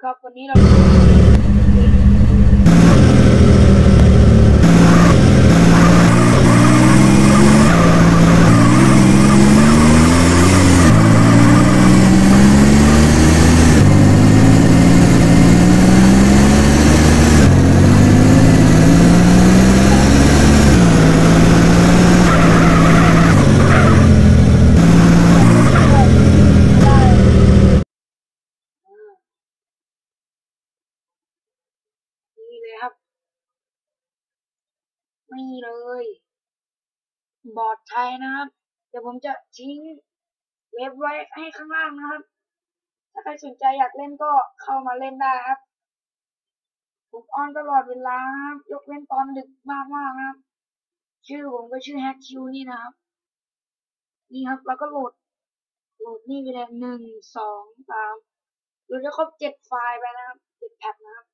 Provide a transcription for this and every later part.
kako Nina นี่เลย บอร์ดไทยนะครับ เดี๋ยวผมจะทิ้งเว็บไว้ให้ข้างล่างนะครับ ถ้าใครสนใจอยากเล่นก็เข้ามาเล่นได้ครับ ผมออนตลอดเวลาครับ ยกเว้นตอนดึกมากๆนะครับ ชื่อผมก็ชื่อแฮกคิวนี่นะครับ นี่ครับ แล้วก็โหลด โหลดนี่ไปเลยหนึ่งสองสามโหลดได้ครบเจ็ดไฟล์ไปนะครับเจ็ดแพ็คนะครับ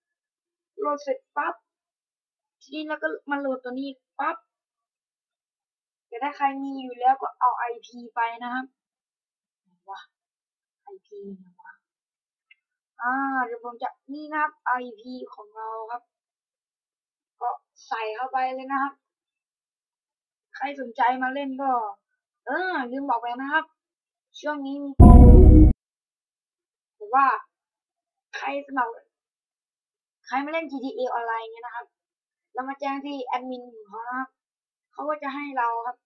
โหลดเสร็จปั๊บ ทีนี้แล้วก็มาโหลดตัวนี้ปั๊บแต่ถ้าใครมีอยู่แล้วก็เอา IP ไปนะครับวะ IP ไหนวะอ่าเดี๋ยวผมจะนี่นะครับ IP ของเราครับ ก็ใส่เข้าไปเลยนะครับ ใครสนใจมาเล่นก็ เออลืมบอกไปนะครับ ช่วงนี้มีโปรแต่ว่า ใครสมัครใครมาเล่น GTA ออนไลน์เงี้ยนะครับ แล้วมาแจ้งที่แอดมินของเขาครับเขาก็จะให้เราครับ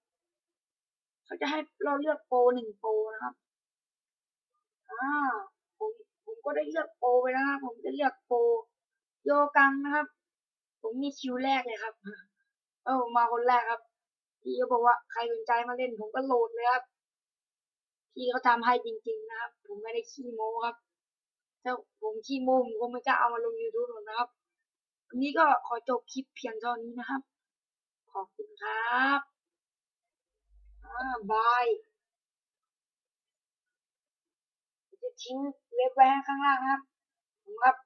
เขาจะให้เราเลือกโปรหนึ่งโปรนะครับอ่าผมผมก็ได้เลือกโปรไปแล้วครับผมจะเลือกโปรโยกังนะครับ ผมมีคิวแรกเลยครับเออมาคนแรกครับ พี่ก็บอกว่าใครสนใจมาเล่นผมก็โหลดเลยครับพี่เขาทำให้จริง ๆ นะครับ ผมไม่ได้ขี้โม้ครับถ้าผมขี้โม้ผมก็ไม่กล้าเอามาลง YouTube หรอกนะครับ วันนี้ก็ขอจบคลิปเพียงเท่านี้นะครับ ขอบคุณครับบายจะทิ้งเล็บไว้ข้างล่างนะครับ